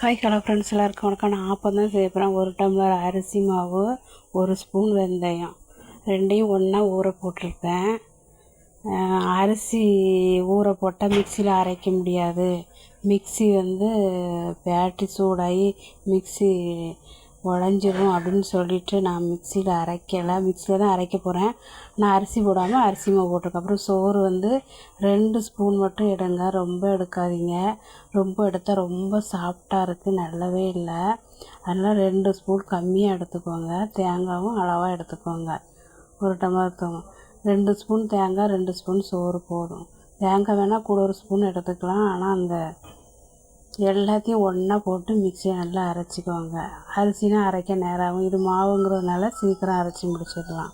Hi hello friends எல்லாருக்கும் வணக்கம். நான் ஆப்பம் தான் செய்ய போகிறேன் ஒரு டம்ளர் அரிசி மாவு ஒரு ஸ்பூன் வெந்தயம். ரெண்டையும் ஒன்றா ஊற போட்டிருப்பேன். அரிசி ஊற போட்டால் மிக்சியில் அரைக்க முடியாது. மிக்ஸி வந்து பேட்டரி சூடாகி மிக்ஸி உடஞ்சிரும் அப்படின்னு சொல்லிட்டு நான் மிக்சியில் அரைக்கலை. மிக்சியில் தான் அரைக்க போகிறேன் நான் அரிசி போடாமல் அரிசி மாவு போட்டிருக்கேன். அப்புறம் சோறு வந்து ரெண்டு ஸ்பூன் மட்டும் எடுங்க. ரொம்ப எடுக்காதீங்க. ரொம்ப எடுத்தால் ரொம்ப சாஃப்டாக இருக்குது நல்லாவே இல்லை. அதனால் ரெண்டு ஸ்பூன் கம்மியாக எடுத்துக்கோங்க. தேங்காயும் அளவாக எடுத்துக்கோங்க. ஒரு டம்ளர் ரெண்டு ஸ்பூன் தேங்காய் ரெண்டு ஸ்பூன் சோறு போதும். தேங்காய் வேணால் கூட ஒரு ஸ்பூன் எடுத்துக்கலாம். ஆனால் அந்த எல்லாத்தையும் ஒன்றா போட்டு மிக்சியை நல்லா அரைச்சிக்கோங்க அரிசினா அரைக்க நேரம் ஆகும் இது மாவுங்கிறதுனால சீக்கிரம் அரைச்சி முடிச்சிடலாம்.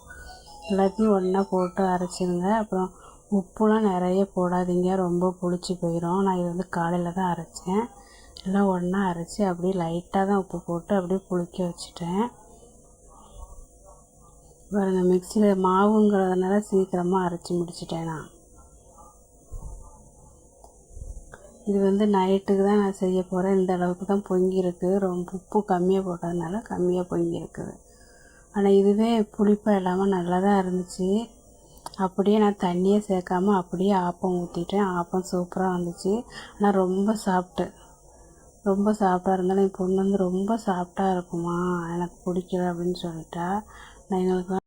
எல்லாத்தையும் ஒன்றா போட்டு அரைச்சிருங்க. அப்புறம் உப்புலாம் நிறைய போடாதீங்க. ரொம்ப புளிச்சு போயிடும் நான் இது வந்து காலையில் தான் அரைச்சேன். எல்லாம் ஒன்றா அரைச்சி அப்படியே லைட்டாக தான் உப்பு போட்டு அப்படியே புளிக்க வச்சுட்டேன். பாருங்கள் மிக்சியில் மாவுங்கிறதுனால சீக்கிரமாக அரைச்சி முடிச்சிட்டேன் நான். இது வந்து நைட்டுக்கு தான் நான் செய்ய போகிறேன் இந்த அளவுக்கு தான் பொங்கியிருக்கு ரொம்ப உப்பு கம்மியாக போட்டதுனால கம்மியாக பொங்கியிருக்குது ஆனால் இதுவே புளிப்பாக இல்லாமல் நல்லா தான் இருந்துச்சு. அப்படியே நான் தண்ணியே சேர்க்காம அப்படியே ஆப்பம் ஊற்றிட்டேன் ஆப்பம் சூப்பராக வந்துச்சு. ஆனால் ரொம்ப சாப்பிட்டு ரொம்ப சாப்பிட்டா இருந்தாலும் என் பொண்ணு வந்து ரொம்ப சாப்பிட்டா இருக்குமா? எனக்கு பிடிக்கல அப்படின்னு சொல்லிட்டா. நான் எங்களுக்கு